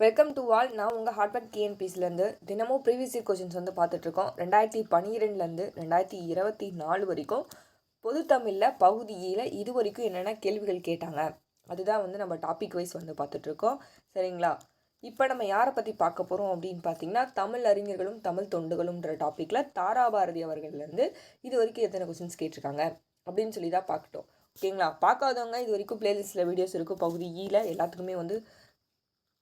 Welcome to all நான் உங்கள் ஹார்ட்பேக் டிஎன்பிசிலேருந்து தினமும் ப்ரீவியஸ் இயர் கொஷின்ஸ் வந்து பார்த்துட்ருக்கோம் ரெண்டாயிரத்தி பன்னிரெண்டுலேருந்து ரெண்டாயிரத்தி இருபத்தி நாலு வரைக்கும் பொது தமிழில் பகுதியில் இது வரைக்கும் என்னென்ன கேள்விகள் கேட்டாங்க? அதுதான் வந்து நம்ம டாபிக் வைஸ் வந்து பார்த்துட்ருக்கோம் சரிங்களா? இப்போ நம்ம யாரை பற்றி பார்க்க போகிறோம் அப்படின்னு பார்த்தீங்கன்னா தமிழ் அறிஞர்களும் தமிழ் தொண்டுகளும்ன்ற டாப்பிக்கில் தாராபாரதி அவர்கள்லேருந்து இது வரைக்கும் எத்தனை கொஷின்ஸ் கேட்டிருக்காங்க அப்படின்னு சொல்லி தான் பார்க்கட்டும். ஓகேங்களா? பார்க்காதவங்க இது வரைக்கும் பிளேலிஸ்ட்டில் வீடியோஸ் இருக்கும் பகுதி e ஈல எல்லாத்துக்குமே வந்து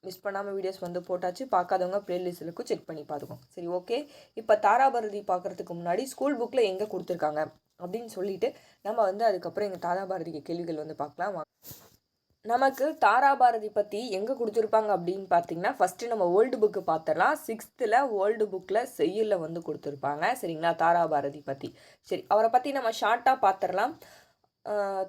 மிஸ் பண்ணாமல் வீடியோஸ் வந்து போட்டாச்சு பார்க்காதவங்க பிளேலிஸ்ட் இருக்கும் செக் பண்ணி பார்த்துக்கோங்க. சரி ஓகே இப்போ தாராபாரதி பார்க்குறதுக்கு முன்னாடி ஸ்கூல் புக்கில் எங்கே கொடுத்துருக்காங்க? அப்படின்னு சொல்லிட்டு நம்ம வந்து அதுக்கப்புறம் எங்கள் தாராபாரதிக்கு கேள்விகள் வந்து பார்க்கலாம். நமக்கு தாராபாரதி பற்றி எங்கே கொடுத்துருப்பாங்க அப்படின்னு பார்த்தீங்கன்னா ஃபஸ்ட்டு நம்ம ஓல்டு புக்கு பார்த்துடலாம். சிக்ஸ்த்தில் ஓல்டு புக்கில் செய்யுளில் வந்து கொடுத்துருப்பாங்க. சரிங்களா தாராபாரதி பற்றி சரி அவரை பற்றி நம்ம ஷார்ட்டாக பார்த்துடலாம்.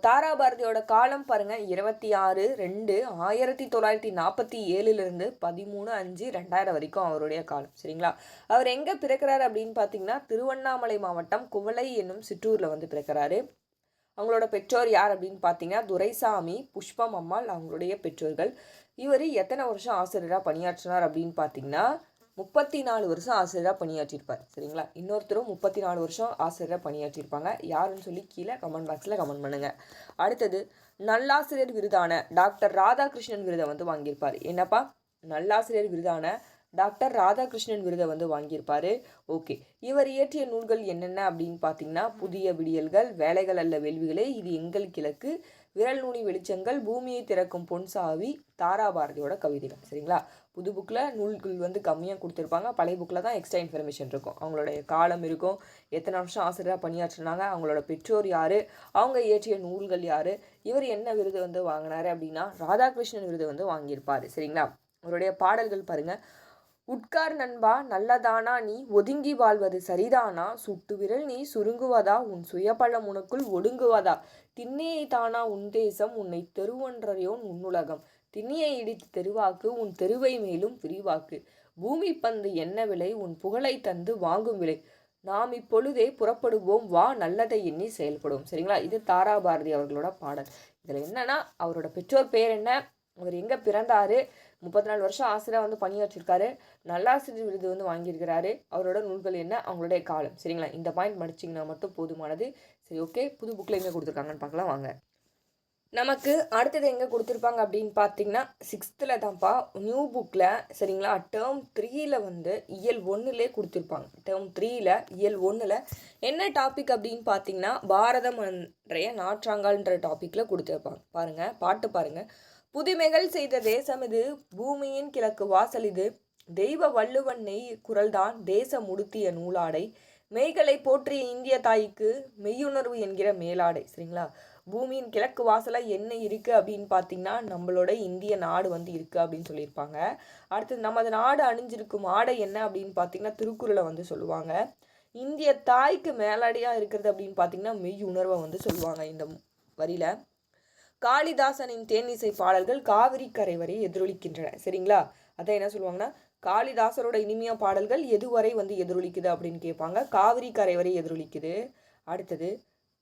தாராபாரதியோட காலம் பாருங்க. இருபத்தி ஆறு ரெண்டு ஆயிரத்தி தொள்ளாயிரத்தி நாற்பத்தி ஏழுலேருந்து பதிமூணு அஞ்சு ரெண்டாயிரம் வரைக்கும் அவருடைய காலம். சரிங்களா? அவர் எங்கே பிறக்கிறாரு அப்படின்னு பார்த்தீங்கன்னா திருவண்ணாமலை மாவட்டம் குவளை என்னும் சிற்றூரில் வந்து பிறக்கிறாரு. அவங்களோட பெற்றோர் யார் அப்படின்னு பார்த்தீங்கன்னா துரைசாமி புஷ்பம் அம்மாள் அவங்களுடைய பெற்றோர்கள். இவர் எத்தனை வருஷம் ஆசிரியராக பணியாற்றினார் அப்படின்னு பார்த்தீங்கன்னா முப்பத்தி நாலு வருஷம் ஆசிரியராக பணியாற்றியிருப்பார் சரிங்களா? இன்னொருத்தரும் முப்பத்தி நாலு வருஷம் ஆசிரியராக பணியாற்றியிருப்பாங்க. யாருன்னு சொல்லி கீழே கமெண்ட் பாக்ஸில் கமெண்ட் பண்ணுங்கள் அடுத்தது நல்லாசிரியர் விருதான டாக்டர் ராதாகிருஷ்ணன் விருதை வந்து வாங்கியிருப்பார். என்னப்பா? நல்லாசிரியர் விருதான டாக்டர் ராதாகிருஷ்ணன் விருதை வந்து வாங்கியிருப்பாரு. ஓகே. இவர் இயற்றிய நூல்கள் என்னென்ன அப்படின்னு பார்த்தீங்கன்னா புதிய விடியல்கள் வேலைகள் அல்ல வேள்விகளே இது எங்கள் கிழக்கு விரல் நுனி வெளிச்சங்கள் பூமியை திறக்கும் பொன் சாவி தாராபாரதியோட கவிதைகள் சரிங்களா? புது புக்கில் நூல்கள் வந்து கம்மியாக கொடுத்துருப்பாங்க. பழைய புக்கில் தான் எக்ஸ்ட்ரா இன்ஃபர்மேஷன் இருக்கும். அவங்களுடைய காலம் இருக்கும். எத்தனை வருஷம் ஆசிரியராக பணியாற்றினாங்க அவங்களோட பெற்றோர் யார் அவங்க இயற்றிய நூல்கள் யார் இவர் என்ன விருது வந்து வாங்கினாரு அப்படின்னா ராதாகிருஷ்ணன் விருது வந்து வாங்கியிருப்பார். சரிங்களா? அவருடைய பாடல்கள் பாருங்கள் உட்கார் நண்பா நல்லதானா நீ? ஒதுங்கி வாழ்வது சரிதானா? சுட்டு விரல் நீ சுருங்குவதா? உன் சுயபலம் உனக்குள் ஒடுங்குவதா? திண்ணையை தானா உன் தேசம் உன்னை தெருவொன்றையோன் உன்னுலகம் திண்ணியை இடித்து தெருவாக்கு உன் தெருவை மேலும் விரிவாக்கு பூமி பந்து என்ன விலை? உன் புகழை தந்து வாங்கும் விலை. நாம் இப்பொழுதே புறப்படுவோம். வா நல்லதை எண்ணி செயல்படுவோம் சரிங்களா? இது தாரா பாரதி அவர்களோட பாடல். இதில் என்னன்னா அவரோட பெற்றோர் பேர் என்ன? அவர் எங்கே பிறந்தாரு? முப்பத்தி நாலு வருஷம் ஆசிரியர் வந்து பணியாற்றிருக்காரு. நல்லாசிரியர் விருது வந்து வாங்கியிருக்கிறாரு. அவரோட நூல்கள் என்ன? அவங்களுடைய காலம். சரிங்களா? இந்த பாயிண்ட் படிச்சிங்கன்னா மட்டும் போதுமானது. சரி ஓகே. புது புக்கில் எங்கே கொடுத்துருக்காங்கன்னு பார்க்கலாம். வாங்க. நமக்கு அடுத்தது எங்கே கொடுத்துருப்பாங்க அப்படின்னு பார்த்தீங்கன்னா சிக்ஸ்த்தில் தான்ப்பா நியூ புக்கில் சரிங்களா டேர்ம் த்ரீயில் வந்து இயல் ஒன்றுலே கொடுத்துருப்பாங்க. டேர்ம் த்ரீயில் இயல் ஒன்றில் என்ன டாபிக் அப்படின்னு பார்த்தீங்கன்னா பாரதம் அன்றைய நாற்றாங்கால்ன்ற டாப்பிக்கில் கொடுத்துருப்பாங்க. பாருங்கள் பாட்டு பாருங்கள் புதுமைகள் செய்த தேசம் இது பூமியின் கிழக்கு வாசல் இது. தெய்வ வள்ளுவன் நெய் குரல்தான் தேசம் உடுத்திய நூலாடை. மெய்களை போற்றிய இந்திய தாய்க்கு மெய்யுணர்வு என்கிற மேலாடை சரிங்களா? பூமியின் கிழக்கு வாசலாக என்ன இருக்குது அப்படின்னு பார்த்தீங்கன்னா நம்மளோட இந்திய நாடு வந்து இருக்குது அப்படின்னு சொல்லியிருப்பாங்க. அடுத்தது நமது நாடு அணிஞ்சிருக்கும் ஆடை என்ன அப்படின்னு பார்த்தீங்கன்னா திருக்குறளை வந்து சொல்லுவாங்க. இந்திய தாய்க்கு மேலாடையாக இருக்கிறது அப்படின்னு பார்த்தீங்கன்னா மெய் உணர்வை வந்து சொல்லுவாங்க இந்த வரியில். காளிதாசனின் தேனிசை பாடல்கள் காவிரி கரை வரை எதிரொலிக்கின்றன. சரிங்களா? அதான் என்ன சொல்லுவாங்கன்னா காளிதாசரோட இனிமையா பாடல்கள் எதுவரை வந்து எதிரொலிக்குது அப்படின்னு கேட்பாங்க. காவிரி கரை வரை எதிரொலிக்குது. அடுத்தது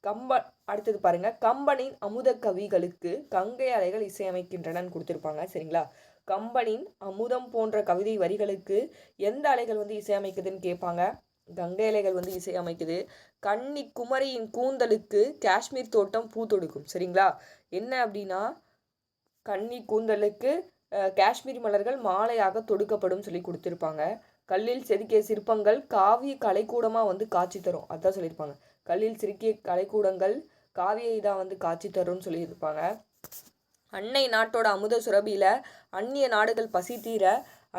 கம்ப அடுத்தது பாருங்க. கம்பனின் அமுத கவிகளுக்கு கங்கை அலைகள் இசையமைக்கின்றனன்னு கொடுத்துருப்பாங்க. சரிங்களா? கம்பனின் அமுதம் போன்ற கவிதை வரிகளுக்கு எந்த அலைகள் வந்து இசையமைக்குதுன்னு கேட்பாங்க? கங்கை அலைகள் வந்து இசையமைக்குது. கன்னி குமரியின் கூந்தலுக்கு காஷ்மீர் தோட்டம் பூ தொடுக்கும். சரிங்களா? என்ன அப்படின்னா கன்னி கூந்தலுக்கு காஷ்மீர் மலர்கள் மாலையாக தொடுக்கப்படும் சொல்லி கொடுத்துருப்பாங்க. கல்லில் செதுக்கிய சிற்பங்கள் காவிய கலைக்கூடமாக வந்து காட்சி தரும். அதான் சொல்லியிருப்பாங்க. கல்லில் சிரிக்கிய கலைக்கூடங்கள் காவியை தான் வந்து காட்சி தரும்னு சொல்லியிருப்பாங்க. அன்னை நாட்டோட அமுத சுரபியில் அந்நிய நாடுகள் பசி தீர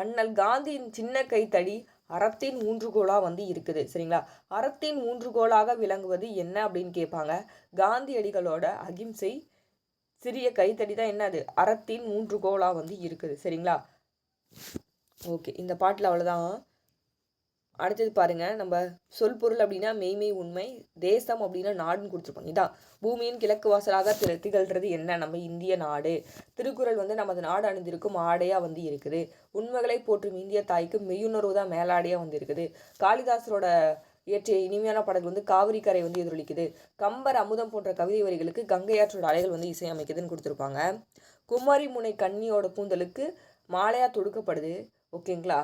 அண்ணல் காந்தியின் சின்ன கைத்தடி அறத்தின் ஊன்றுகோலாக வந்து இருக்குது சரிங்களா? அறத்தின் ஊன்றுகோலாக விளங்குவது என்ன அப்படின்னு கேட்பாங்க. காந்தியடிகளோட அகிம்சை சிறிய கைத்தடி தான் என்னது அறத்தின் ஊன்றுகோலாக வந்து இருக்குது சரிங்களா? ஓகே இந்த பாட்டில் அவ்வளோதான் அடுத்தது பாருங்க நம்ம சொல் பொருள் அப்படின்னா மெய்மை உண்மை தேசம் அப்படின்னா நாடுன்னு கொடுத்துருப்பாங்க. இதான். பூமியின் கிழக்கு வாசலாக திகழ்கிறது திகழ்றது என்ன? நம்ம இந்திய நாடு. திருக்குறள் வந்து நமது நாடு அணிந்திருக்கும் ஆடையாக வந்து இருக்குது. உண்மைகளை போற்றும் இந்திய தாய்க்கு மெய்யுணர்வு தான் மேலாடையாக வந்து இருக்குது. காளிதாசரோட இயற்றிய இனிமையான பாடல் வந்து காவிரி கரை வந்து எதிரொலிக்குது. கம்பர் அமுதம் போன்ற கவிதை வரிகளுக்கு கங்கையாற்றோட அலைகள் வந்து இசையமைக்குதுன்னு கொடுத்துருப்பாங்க. குமரி முனை கன்னியோட கூந்தலுக்கு மாலையாக தொடுக்கப்படுது. ஓகேங்களா?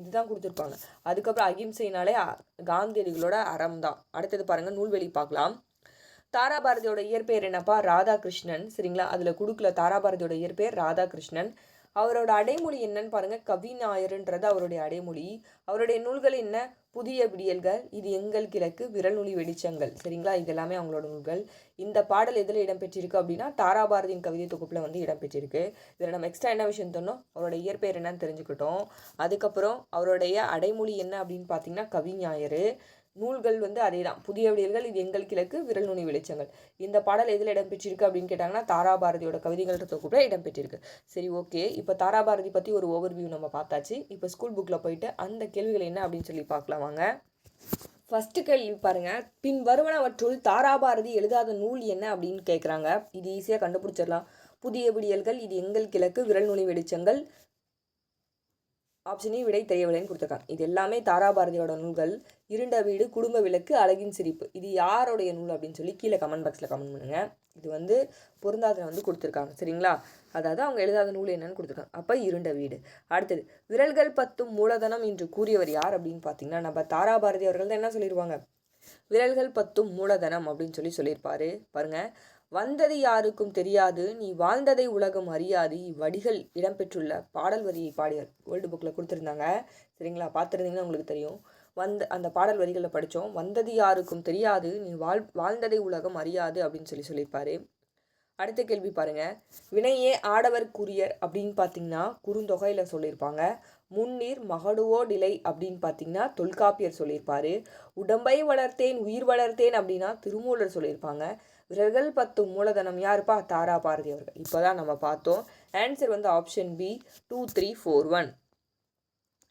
இதுதான் கொடுத்துருப்பாங்க. அதுக்கப்புறம் அகிம்சைனாலே காந்தியடிகளோட அறம் தான் அடுத்தது பாருங்கள் நூல்வெளி பார்க்கலாம். தாராபாரதியோட இயற்பெயர் என்னப்பா? ராதாகிருஷ்ணன். சரிங்களா? அதில் கொடுக்கல. தாராபாரதியோட இயற்பெயர் ராதாகிருஷ்ணன். அவரோட அடைமொழி என்னன்னு பாருங்க. கவிநாயருன்றது அவருடைய அடைமொழி. அவருடைய நூல்கள் என்ன? புதிய விடியல்கள் இது எங்கள் கிழக்கு விரல் நுனி வெடிச்சங்கள் சரிங்களா? இது எல்லாமே அவங்களோட நூல்கள். இந்த பாடல் எதில் இடம்பெற்றிருக்கு அப்படின்னா தாராபாரதியின் கவிதை தொகுப்பில் வந்து இடம்பெற்றிருக்கு. இதில் நம்ம எக்ஸ்ட்ரா என்ன விஷயம் சொன்னோம் அவரோட இயற்பெயர் என்னன்னு தெரிஞ்சுக்கிட்டோம். அதுக்கப்புறம் அவருடைய அடைமொழி என்ன அப்படின்னு பார்த்தீங்கன்னா கவிஞாயிறு நூல்கள் வந்து அதே தான் புதிய விடியல்கள் இது எங்கள் கிழக்கு விரல் நுனி வெளிச்சங்கள். இந்த பாடல் எதில் இடம்பெற்றிருக்கு அப்படின்னு கேட்டாங்கன்னா தாராபாரதியோட கவிதைகள் தொகுப்பில் இடம்பெற்றிருக்கு. சரி ஓகே. இப்போ தாராபாரதி பற்றி ஒரு ஓவர்வியூ நம்ம பார்த்தாச்சு. இப்போ ஸ்கூல் புக்கில் போயிட்டு அந்த கேள்விகள் என்ன அப்படின்னு சொல்லி பார்க்கலாம் வாங்க. ஃபஸ்ட்டு கேள்வி பாருங்கள் பின் வருவனவற்றுள் தாராபாரதி எழுதாத நூல் என்ன அப்படின்னு கேட்குறாங்க இது ஈஸியாக கண்டுபிடிச்சிடலாம். புதிய விடியல்கள் இது எங்கள் கிழக்கு விரல் நுனி வெளிச்சங்கள். ஆப்ஷனே விடை தெரியவில்லைன்னு கொடுத்துருக்காங்க. இது எல்லாமே தாராபாரதியோட நூல்கள். இருண்ட வீடு குடும்ப விளக்கு அழகின் சிரிப்பு. இது யாருடைய நூல் அப்படின்னு சொல்லி கீழே கமெண்ட் பாக்ஸில் கமெண்ட் பண்ணுங்கள் இது வந்து பொருந்தாதனை வந்து கொடுத்துருக்காங்க. சரிங்களா? அதாவது அவங்க எழுதாத நூல் என்னன்னு கொடுத்துருக்காங்க. அப்போ இருண்ட வீடு. அடுத்தது விரல்கள் பத்தும் மூலதனம் என்று கூறியவர் யார் அப்படின்னு பார்த்தீங்கன்னா நம்ம தாராபாரதி அவர்கள் தான் என்ன சொல்லிடுவாங்க விரல்கள் பத்தும் மூலதனம் அப்படின்னு சொல்லி சொல்லியிருப்பாரு. பாருங்கள் வந்தது யாருக்கும் தெரியாது. நீ வாழ்ந்ததை உலகம் அறியாது. இவ்வடிகள் இடம்பெற்றுள்ள பாடல் வரியை பாடியார் வேர்ல்டு புக்கில் கொடுத்துருந்தாங்க. சரிங்களா? பார்த்துருந்தீங்கன்னா உங்களுக்கு தெரியும். வந்த அந்த பாடல் வரிகளில் படித்தோம் வந்தது யாருக்கும் தெரியாது. நீ வாழ் வாழ்ந்ததை உலகம் அறியாது அப்படின்னு சொல்லி சொல்லியிருப்பாரு. அடுத்த கேள்வி பாருங்க. வினையே ஆடவர் கூறியர் அப்படின்னு பார்த்தீங்கன்னா குறுந்தொகையில் சொல்லியிருப்பாங்க. முன்னீர் மகடுவோடிலை அப்படின்னு பார்த்தீங்கன்னா தொல்காப்பியர் சொல்லியிருப்பாரு. உடம்பை வளர்த்தேன் உயிர் வளர்த்தேன் அப்படின்னா திருமூலர் சொல்லியிருப்பாங்க. விரல்கள் பத்து மூலதனம் யாருப்பா தாரா பாரதி அவர்கள். இப்போ தான் நம்ம பார்த்தோம். ஆன்சர் வந்து option B two three four one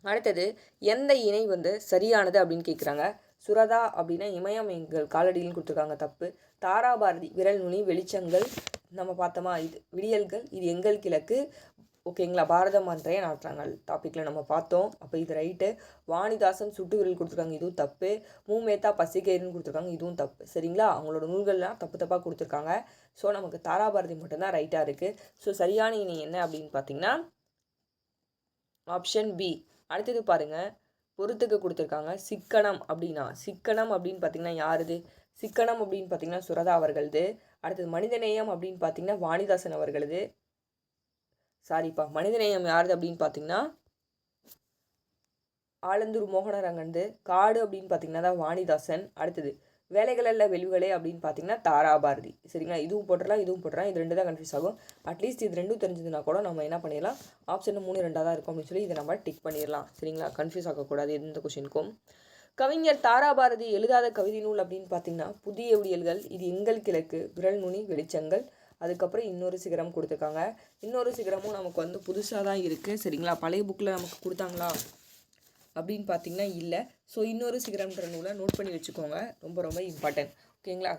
அடுத்தது எந்த இணை வந்து சரியானது அப்படின்னு கேட்குறாங்க சுரதா அப்படின்னா இமயம் எங்கள் காலடியிலும் கொடுத்துருக்காங்க தப்பு. தாராபாரதி விரல் நுனி வெளிச்சங்கள் நம்ம பார்த்தோமா? இது விடியல்கள் இது எங்கள் கிழக்கு. ஓகேங்களா? பாரத அன்றைய நாற்றாங்கள் டாப்பிக்கில் நம்ம பார்த்தோம். அப்போ இது ரைட்டு வாணிதாசன் சுட்டு விரல் கொடுத்துருக்காங்க. இதுவும் தப்பு. மூமேத்தா பசிகேருன்னு கொடுத்துருக்காங்க. இதுவும் தப்பு. சரிங்களா? அவங்களோட நூல்கள்லாம் தப்பு தப்பாக கொடுத்துருக்காங்க. ஸோ நமக்கு தாராபாரதி மட்டும்தான் ரைட்டாக இருக்குது ஸோ சரியான இணை என்ன அப்படின்னு பார்த்தீங்கன்னா ஆப்ஷன் பி அடுத்தது பாருங்க. பொறுத்துக்கு கொடுத்துருக்காங்க. சிக்கனம் அப்படின்னா சிக்கனம் அப்படின்னு பார்த்தீங்கன்னா யாருது? சிக்கனம் அப்படின்னு பார்த்தீங்கன்னா சுரதா அவர்களது. அடுத்தது மனிதநேயம் அப்படின்னு பார்த்தீங்கன்னா வாணிதாசன் அவர்களது. சாரிப்பா. மனிதநேயம் யாருது அப்படின்னு பார்த்தீங்கன்னா ஆலந்தூர் மோகனரங்கந்து காடு அப்படின்னு பார்த்தீங்கன்னா தான் வாணிதாசன். அடுத்தது வேலைகளில் வெல்வுகளே அப்படின்னு பார்த்தீங்கன்னா தாரா பாரதி சரிங்களா? இதுவும் போட்டுடலாம் இதுவும் போட்டுறலாம். இது ரெண்டு தான் கன்ஃபியூஸ் ஆகும். அட்லீஸ்ட் இது ரெண்டும் தெரிஞ்சதுன்னா கூட நம்ம என்ன பண்ணிடலாம்? ஆப்ஷன் மூணு ரெண்டாக தான் இருக்கும் அப்படின்னு சொல்லி இதை நம்ம டிக் பண்ணிடலாம். சரிங்களா? கன்ஃபியூஸ் ஆகக்கூடாது எந்த கொஷினுக்கும் கவிஞர் தாரா பாரதி எழுதாத கவிதை நூல் அப்படின்னு பார்த்தீங்கன்னா புதிய விடியல்கள் இது எங்கள் கிழக்கு விரல் நுனி வெளிச்சங்கள் அதுக்கப்புறம் இன்னொரு சிகரம் கொடுத்துருக்காங்க. இன்னொரு சிகரமும் நமக்கு வந்து புதுசாக தான் இருக்குது சரிங்களா? பழைய புக்கில் நமக்கு கொடுத்தாங்களா? அப்படின்னு பார்த்தீங்கன்னா இல்லை. ஸோ இன்னொரு சிகரம்ன்ற நூலை நோட் பண்ணி வச்சுக்கோங்க. ரொம்ப ரொம்ப இம்பார்ட்டன்ட் ஓகேங்களா?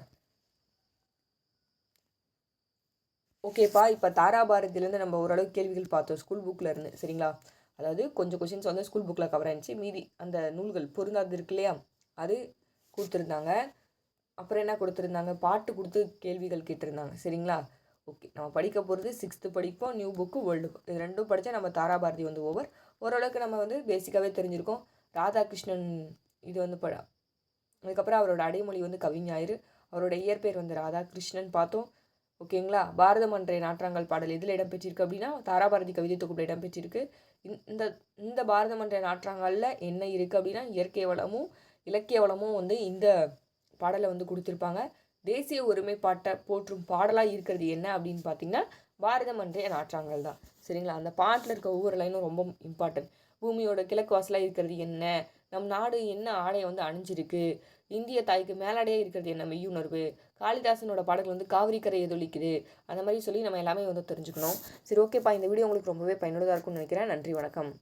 ஓகேப்பா இப்போ தாராபாரதிலேருந்து நம்ம ஓரளவுக்கு கேள்விகள் பார்த்தோம் ஸ்கூல் புக்கில் இருந்து. சரிங்களா? அதாவது கொஞ்சம் கொஷின்ஸ் வந்து ஸ்கூல் புக்கில் கவர் ஆயிருந்துச்சு. மீதி அந்த நூல்கள் பொருந்தாது இருக்கு இல்லையா? அது கொடுத்துருந்தாங்க. அப்புறம் என்ன கொடுத்துருந்தாங்க? பாட்டு கொடுத்து கேள்விகள் கேட்டிருந்தாங்க. சரிங்களா? ஓகே. நம்ம படிக்க போகிறது சிக்ஸ்த்து படிப்போம் நியூ புக்கு வேர்ல்டு புக் இது ரெண்டும் படித்தா நம்ம தாராபாரதி வந்து ஓவர் ஓரளவுக்கு நம்ம வந்து பேசிக்காகவே தெரிஞ்சிருக்கோம். ராதாகிருஷ்ணன் இது வந்து பட அதுக்கப்புறம் அவரோட அடைமொழி வந்து கவிஞாயிறு அவரோட இயற்பெயர் வந்து ராதாகிருஷ்ணன் பார்த்தோம். ஓகேங்களா? பாரத அன்றைய நாற்றாங்கல் பாடல் எதில் இடம்பெற்றிருக்கு அப்படின்னா தாராபாரதி கவிதை தொகுப்பில் இடம்பெற்றிருக்கு. இந்த- இந்த பாரத பாரதம் நாற்றாங்கல்ல என்ன இருக்குது அப்படின்னா இயற்கை வளமும் இலக்கிய வளமும் வந்து இந்த பாடலை வந்து கொடுத்துருப்பாங்க. தேசிய ஒருமைப்பாட்டை போற்றும் பாடலாக இருக்கிறது என்ன அப்படின்னு பார்த்தீங்கன்னா பாரதம் அன்றைய நாற்றாங்கல் தான். சரிங்களா? அந்த பாட்டில் இருக்க ஒவ்வொரு லைனும் ரொம்ப இம்பார்ட்டன்ட் பூமியோட கிழக்கு வாசலாக இருக்கிறது என்ன? நம் நாடு என்ன ஆடையை வந்து அணிஞ்சிருக்கு? இந்திய தாய்க்கு மேலாடையாக இருக்கிறது என்ன மெய்யுணர்வு? காளிதாசனோட பாடல்கள் வந்து காவிரி கரை எதொலிக்குது அந்த மாதிரி சொல்லி நம்ம எல்லாமே வந்து தெரிஞ்சுக்கணும். சரி ஓகேப்பா இந்த வீடியோ உங்களுக்கு ரொம்பவே பயனுள்ளதாக இருக்கும்னு நினைக்கிறேன். நன்றி வணக்கம்.